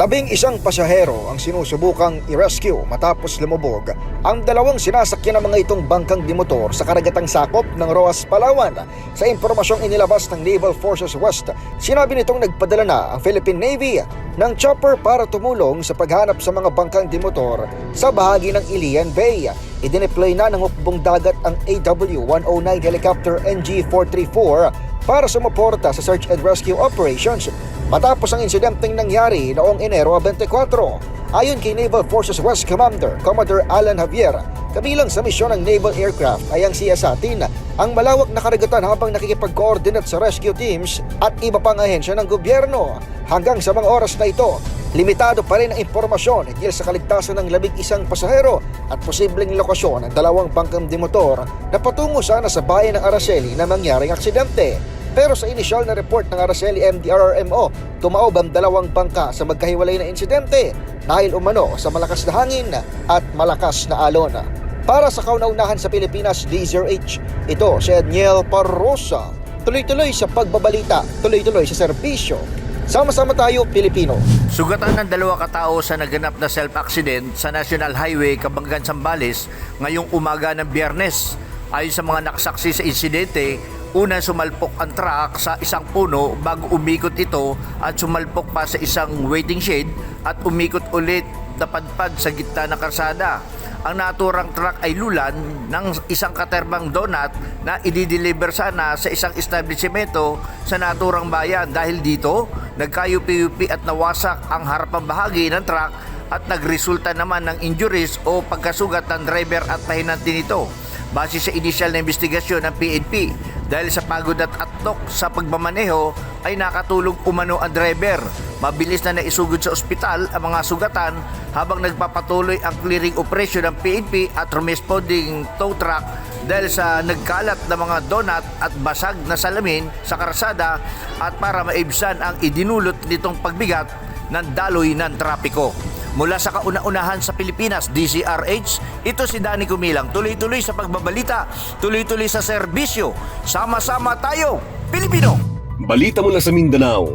Labing isang pasahero ang sinusubukang i-rescue matapos lumubog ang dalawang sinasakyan ng mga itong bangkang dimotor sa karagatang sakop ng Roas, Palawan. Sa impormasyong inilabas ng Naval Forces West, sinabi nitong nagpadala na ang Philippine Navy ng chopper para tumulong sa paghanap sa mga bangkang dimotor sa bahagi ng Ilian Bay. Idineploy na ng hukbong dagat ang AW-109 helicopter NG-434 para sumuporta sa search and rescue operations matapos ang insidenteng nangyari noong Enero 24. Ayon kay Naval Forces West Commander Commodore Alan Javier, kabilang sa misyon ng naval aircraft ay ang siyasatin ang malawak na karagatan habang nakikipag-coordinate sa rescue teams at iba pang ahensya ng gobyerno. Hanggang sa mga oras na ito, limitado pa rin ang impormasyon hinggil sa kaligtasan ng labing isang pasahero at posibleng lokasyon ng dalawang bangkang dimotor na patungo sana sa bayan ng Araceli na mangyaring aksidente. Pero sa inisyal na report ng Araceli MDRRMO, tumaob ang dalawang bangka sa magkahiwalay na insidente dahil umano sa malakas na hangin at malakas na alon. Para sa kauna-unahan sa Pilipinas, DZRH, ito si Edniel Parrosa. Tuloy-tuloy sa pagbabalita, tuloy-tuloy sa serbisyo. Sama-sama tayo, Pilipino. Sugatan ng dalawa katao sa naganap na self-accident sa National Highway Kabanggan Sambales ngayong umaga ng biyernes. Ayon sa mga nakasaksi sa insidente, una sumalpok ang truck sa isang puno bago umikot ito at sumalpok pa sa isang waiting shed at umikot ulit napadpad sa gitna ng karsada. Ang naturang truck ay lulan ng isang katerbang donut na idideliver sana sa isang establishmento sa naturang bayan dahil dito nagkayupi-yupi at nawasak ang harapang bahagi ng truck at nagresulta naman ng injuries o pagkasugat ng driver at pahinanti nito. Base sa inisyal na investigasyon ng PNP, dahil sa pagod at atok sa pagmamaneho ay nakatulog umano ang driver. Mabilis na naisugod sa ospital ang mga sugatan habang nagpapatuloy ang clearing operation ng PNP at responding tow truck dahil sa nagkalat na mga donut at basag na salamin sa karsada at para maibsan ang idinulot nitong pagbigat ng daloy ng trapiko. Mula sa kauna-unahan sa Pilipinas, DCRH, ito si Danny Kumilang. Tuloy-tuloy sa pagbabalita, tuloy-tuloy sa serbisyo. Sama-sama tayo, Pilipino! Balita mula sa Mindanao.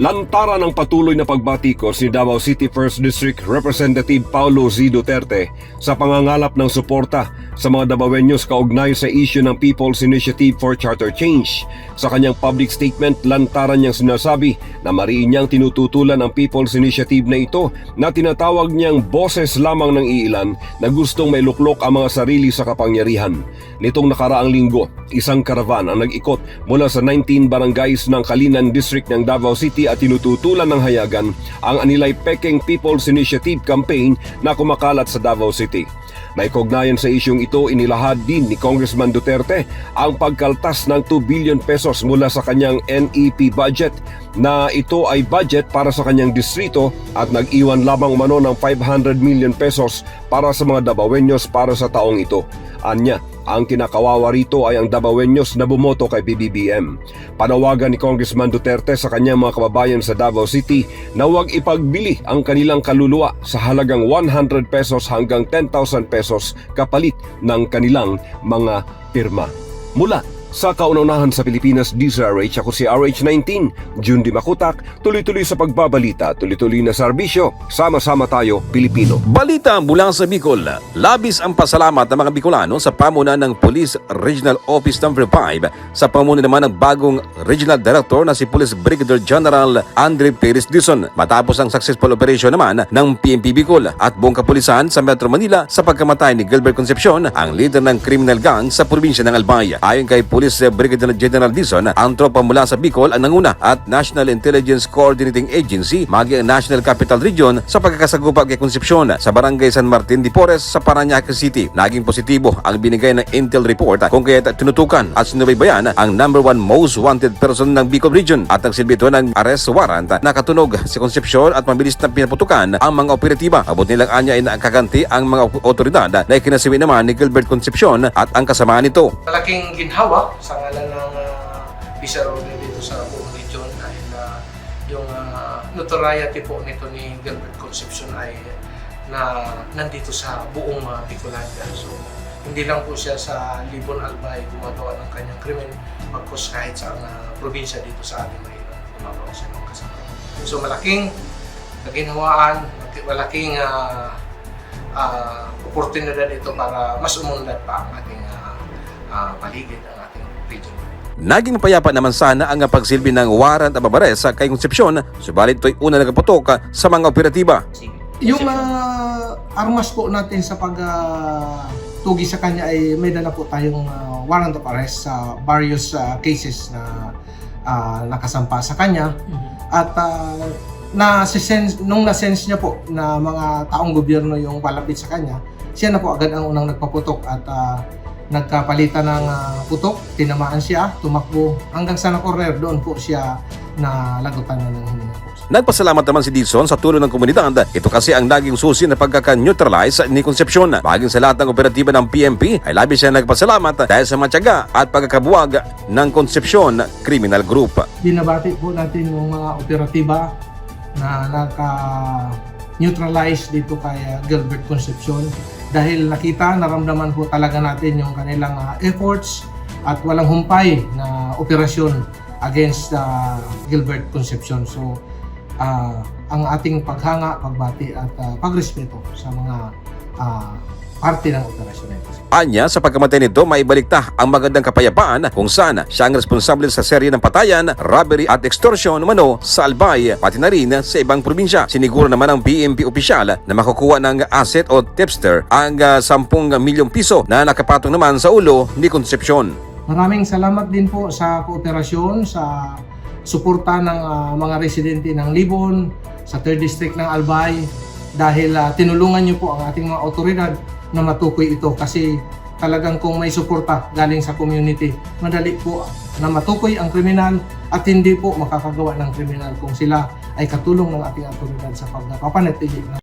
Lantara ng patuloy na pagbatikos ni Davao City 1st District Representative Paulo Z. Duterte sa pangangalap ng suporta sa mga Davaoenos kaugnay sa issue ng People's Initiative for Charter Change. Sa kanyang public statement, lantaran niyang sinasabi na mariin niyang tinututulan ang People's Initiative na ito na tinatawag niyang boses lamang ng iilan na gustong may luklok ang mga sarili sa kapangyarihan. Nitong nakaraang linggo, isang karavan ang nag-ikot mula sa 19 barangays ng Kalinan District ng Davao City at tinututulan ng hayagan ang Anilay Peking People's Initiative campaign na kumakalat sa Davao City. May kognayan sa isyong ito inilahad din ni Congressman Duterte ang pagkaltas ng 2 billion pesos mula sa kanyang NEP budget na ito ay budget para sa kanyang distrito at nag-iwan lamang umano ng 500 million pesos para sa mga Davaoenos para sa taong ito. Anya, ang kinakawawa rito ay ang Davaoenos na bumoto kay PBBM. Panawagan ni Congressman Duterte sa kanyang mga kababayan sa Davao City na huwag ipagbili ang kanilang kaluluwa sa halagang 100 pesos hanggang 10,000 pesos kapalit ng kanilang mga pirma. Mula sa kauna-unahan sa Pilipinas, DZRH ako si RH19, June Di Makutak, tuloy-tuloy sa pagbabalita, tuloy-tuloy na serbisyo, sama-sama tayo, Pilipino. Balita mula sa Bicol. Labis ang pasalamat ng mga Bicolano sa pamuna ng Police Regional Office No. 5 sa pamuna naman ng bagong Regional Director na si Police Brigadier General Andre Perez Dizon matapos ang successful operation naman ng PNP Bicol at buong kapulisan sa Metro Manila sa pagkamatay ni Gilbert Concepcion, ang leader ng criminal gang sa probinsya ng Albay. Ayon kay Police Brigadier General Dizon, ang tropa mula sa Bicol ang nanguna at National Intelligence Coordinating Agency maging ang National Capital Region sa pagkakasagupa kay Concepcion sa Barangay San Martin de Porres sa Paranaque City. Naging positibo ang binigay ng Intel report kung kaya tinutukan at sinubaybayan ang number one most wanted person ng Bicol Region at nagsilbi ito ng arrest warrant na katunog si Concepcion at mabilis na pinaputukan ang mga operatiba. Abot nilang anya ay nakaganti ang mga otoridad na ikinasiwi naman ni Gilbert Concepcion at ang kasamaan nito. malaking ginhawa sa ngalan ng uh, Bisarode dito sa buong region dahil uh, yung uh, notoriety po nito ni Gilbert Concepcion ay na nandito sa buong uh, Bicolanda. So, hindi lang po siya sa Libon Albay gumagawa ng kanyang krimen, magkos kahit sa uh, probinsya dito sa ating mahirap gumagawa siya ng kasama. So, malaking kaginhawaan, malaking ah, ah, oportunidad ito para mas umunlad pa ang ating ah, ah, paligid, ang. Naging payapa naman sana ang pagsilbi ng warrant of arrest kay Concepcion, subalit ito'y una nagpaputok sa mga operatiba. Yung ah, armas po natin sa pag ah, tugi sa kanya ay may dala po tayong ah, warrant of arrest sa various ah, cases na ah, nakasampa sa kanya. At ah, na sense nung na-sense niya po na mga taong gobyerno yung palapit sa kanya, siya na po agad ang unang nagpaputok at ah, nagkapalitan ng ah, putok, tinamaan siya, tumakbo hanggang sa na-corner doon po siya na lagutan na ng hininga po. Nagpasalamat naman si Dizon sa tulong ng komunidad. Ito kasi ang naging susi na pagkaka-neutralize ni Concepcion. Baging sa lahat ng operatiba ng PMP ay labis siya nagpasalamat dahil sa matyaga at pagkakabuwag ng Concepcion Criminal Group. binabati po natin yung mga operatiba na naka-neutralize dito kay uh, Gilbert Concepcion dahil nakita, naramdaman po talaga natin yung kanilang uh, efforts at walang humpay na operasyon against uh, Gilbert Concepcion. So, uh, ang ating paghanga, pagbati at uh, pagrespeto sa mga uh, parte ng operasyon na ito. Anya, sa pagkamatay nito, maibalikta ang magandang kapayapaan kung saan siya ang responsable sa serye ng patayan, robbery at extortion umano sa Albay, pati na rin sa ibang probinsya. Siniguro naman ng PMP opisyal na makukuha ng asset o tipster ang ah, 10 milyong piso na nakapatong naman sa ulo ni Concepcion. Maraming salamat din po sa kooperasyon, sa suporta ng ah, mga residente ng Libon, sa 3rd District ng Albay, dahil ah, tinulungan niyo po ang ating mga otoridad na matukoy ito kasi talagang kung may suporta galing sa community, madali po na matukoy ang kriminal at hindi po makakagawa ng kriminal kung sila ay katulong ng ating otoridad sa pagpapanatili ng